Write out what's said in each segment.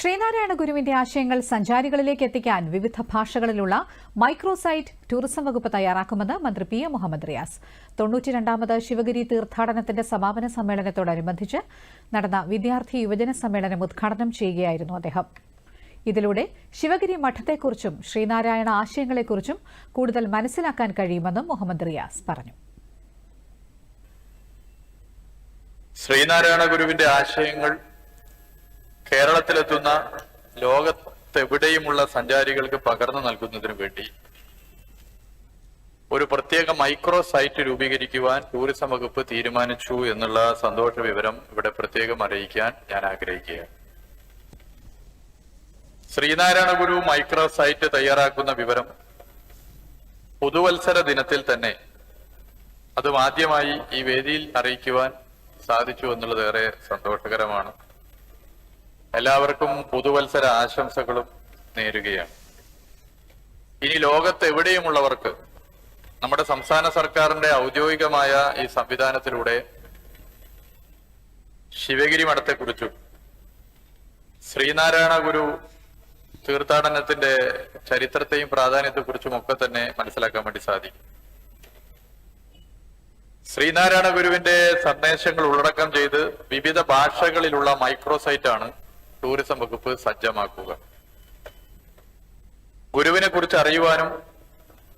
ശ്രീനാരായണ ഗുരുവിന്റെ ആശയങ്ങൾ സഞ്ചാരികളിലേക്ക് എത്തിക്കാൻ വിവിധ ഭാഷകളിലുള്ള മൈക്രോസൈറ്റ് ടൂറിസം വകുപ്പ് തയ്യാറാക്കുമെന്ന് മന്ത്രി പി എ മുഹമ്മദ് റിയാസ്. തൊണ്ണൂറ്റിരണ്ടാമത് ശിവഗിരി തീർത്ഥാടനത്തിന്റെ സമാപന സമ്മേളനത്തോടനുബന്ധിച്ച് നടന്ന വിദ്യാർത്ഥി യുവജന സമ്മേളനം ഉദ്ഘാടനം ചെയ്യുകയായിരുന്നു അദ്ദേഹം. ഇതിലൂടെ ശിവഗിരി മഠത്തെക്കുറിച്ചും ശ്രീനാരായണ ആശയങ്ങളെക്കുറിച്ചും കൂടുതൽ മനസ്സിലാക്കാൻ കഴിയുമെന്നും മുഹമ്മദ് റിയാസ് പറഞ്ഞു. ശ്രീനാരായണ ഗുരുവിന്റെ ആശയങ്ങൾ കേരളത്തിലെത്തുന്ന ലോകത്തെവിടെയുമുള്ള സഞ്ചാരികൾക്ക് പകർന്നു നൽകുന്നതിനു വേണ്ടി ഒരു പ്രത്യേക മൈക്രോ സൈറ്റ് രൂപീകരിക്കുവാൻ ടൂറിസം വകുപ്പ് തീരുമാനിച്ചു എന്നുള്ള സന്തോഷ വിവരം ഇവിടെ പ്രത്യേകം അറിയിക്കാൻ ഞാൻ ആഗ്രഹിക്കുകയാണ്. ശ്രീനാരായണ ഗുരു മൈക്രോ സൈറ്റ് തയ്യാറാക്കുന്ന വിവരം പുതുവത്സര ദിനത്തിൽ തന്നെ അതും ആദ്യമായി ഈ വേദിയിൽ അറിയിക്കുവാൻ സാധിച്ചു എന്നുള്ളത് ഏറെ സന്തോഷകരമാണ്. എല്ലാവർക്കും പുതുവത്സര ആശംസകളും നേരുകയാണ്. ഇനി ലോകത്ത് എവിടെയുമുള്ളവർക്ക് നമ്മുടെ സംസ്ഥാന സർക്കാരിന്റെ ഔദ്യോഗികമായ ഈ സംവിധാനത്തിലൂടെ ശിവഗിരി മഠത്തെക്കുറിച്ചും ശ്രീനാരായണ ഗുരു തീർത്ഥാടനത്തിന്റെ ചരിത്രത്തെയും പ്രാധാന്യത്തെക്കുറിച്ചും ഒക്കെ തന്നെ മനസ്സിലാക്കാൻ വേണ്ടി സാധിക്കും. ശ്രീനാരായണ ഗുരുവിന്റെ സന്ദേശങ്ങൾ ഉള്ളടക്കം ചെയ്ത് വിവിധ ഭാഷകളിലുള്ള മൈക്രോസൈറ്റ് ആണ് ടൂറിസം വകുപ്പ് സജ്ജമാക്കുക. ഗുരുവിനെ കുറിച്ച് അറിയുവാനും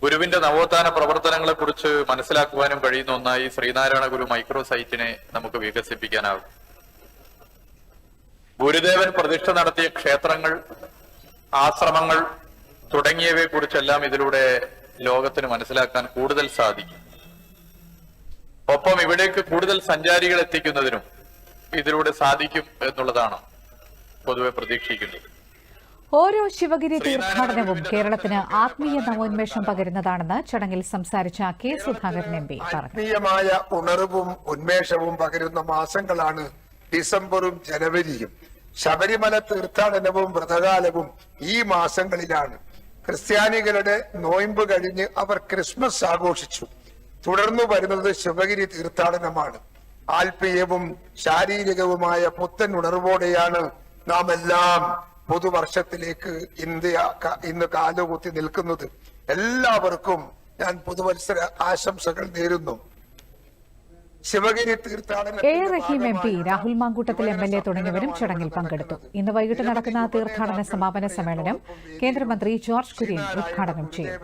ഗുരുവിന്റെ നവോത്ഥാന പ്രവർത്തനങ്ങളെ കുറിച്ച് മനസ്സിലാക്കുവാനും കഴിയുന്ന ഒന്നായി ശ്രീനാരായണ ഗുരു മൈക്രോ സൈറ്റിനെ നമുക്ക് വികസിപ്പിക്കാനാകും. ഗുരുദേവൻ പ്രതിഷ്ഠ നടത്തിയ ക്ഷേത്രങ്ങൾ ആശ്രമങ്ങൾ തുടങ്ങിയവയെ കുറിച്ചെല്ലാം ഇതിലൂടെ ലോകത്തിന് മനസ്സിലാക്കാൻ കൂടുതൽ സാധിക്കും. ഒപ്പം ഇവിടേക്ക് കൂടുതൽ സഞ്ചാരികൾ എത്തിക്കുന്നതിനും ഇതിലൂടെ സാധിക്കും എന്നുള്ളതാണ്. പൊതുവെ പ്രതീക്ഷിക്കുന്നത് ഓരോ ശിവഗിരി തീർത്ഥാടനവും കേരളത്തിന് ആത്മീയ നവോന്മേഷം പകരുന്നതാണെന്ന് ചടങ്ങിൽ സംസാരിച്ച കെ സുധാകരൻ എം പി ആത്മീയമായ ഉണർവും ഉന്മേഷവും പകരുന്ന മാസങ്ങളാണ് ഡിസംബറും ജനുവരിയും. ശബരിമല തീർത്ഥാടനവും വ്രതകാലവും ഈ മാസങ്ങളിലാണ്. ക്രിസ്ത്യാനികളുടെ നോയമ്പ് കഴിഞ്ഞ് അവർ ക്രിസ്മസ് ആഘോഷിച്ചു. തുടർന്നു വരുന്നത് ശിവഗിരി തീർത്ഥാടനമാണ്. ആത്മീയവും ശാരീരികവുമായ പുത്തൻ ഉണർവോടെയാണ് നാം എല്ലാം പുതുവർഷത്തിലേക്ക് ഇന്ത്യ ഇന്ന് കാലുകുത്തി നിൽക്കുന്നത് എല്ലാവർക്കും ഞാൻ പുതുവത്സര ആശംസകൾ നേരുന്നു. ശിവഗിരി തീർത്ഥാടന A. Rahim M. P. Rahul Mamkootathil M. L. A തുടങ്ങിയവരും ചടങ്ങിൽ പങ്കെടുത്തു. ഇന്ന് വൈകിട്ട് നടക്കുന്ന തീർത്ഥാടന സമാപന സമ്മേളനം കേന്ദ്രമന്ത്രി ജോർജ് കുര്യൻ ഉദ്ഘാടനം ചെയ്യും.